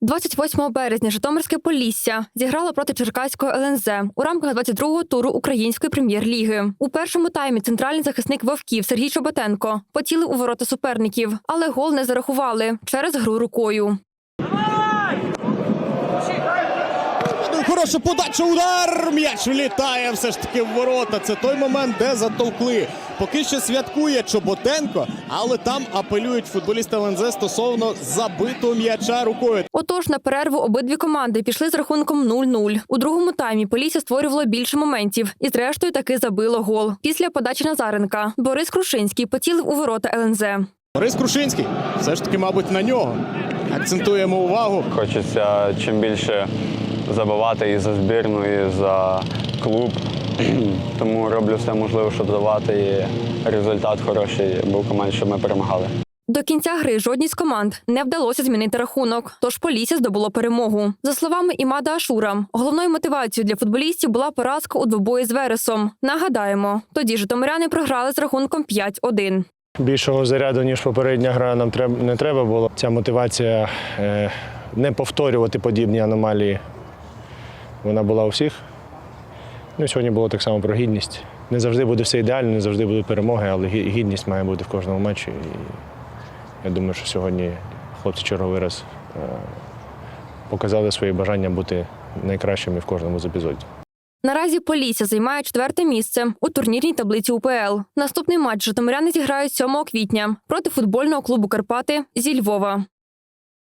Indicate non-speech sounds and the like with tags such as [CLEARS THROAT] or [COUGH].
28 березня Житомирське Полісся зіграло проти Черкаського ЛНЗ у рамках 22-го туру Української прем'єр-ліги. У першому таймі центральний захисник вовків Сергій Чоботенко поцілив у ворота суперників, але гол не зарахували через гру рукою. Хороша подача, удар! М'яч влітає все ж таки в ворота. Це той момент, де затовкли. Поки що святкує Чоботенко, але там апелюють футболісти ЛНЗ стосовно забитого м'яча рукою. Отож, на перерву обидві команди пішли з рахунком 0-0. У другому таймі Полісся створювало більше моментів і, зрештою, таки забило гол. Після подачі Назаренка Борис Крушинський поцілив у ворота ЛНЗ. Борис Крушинський, все ж таки, мабуть, на нього. Акцентуємо увагу. Хочеться чим більше забивати і за збірну, і за клуб. [CLEARS THROAT] Тому роблю все можливе, щоб забивати. І результат хороший був в команді, щоб ми перемагали. До кінця гри жодній з команд не вдалося змінити рахунок, тож Полісся здобуло перемогу. За словами Імада Ашура, головною мотивацією для футболістів була поразка у двобої з Вересом. Нагадаємо, тоді житомиряни програли з рахунком 5-1. Більшого заряду, ніж попередня гра, нам не треба було. Ця мотивація е, не повторювати подібні аномалії. Вона була у всіх. Ну, сьогодні було так само про гідність. Не завжди буде все ідеально, не завжди будуть перемоги, але гідність має бути в кожному матчі. І я думаю, що сьогодні хлопці черговий раз е, показали своє бажання бути найкращими в кожному з епізодів. Наразі Полісся займає четверте місце у турнірній таблиці УПЛ. Наступний матч житомиряни зіграють 7 квітня проти футбольного клубу Карпати зі Львова.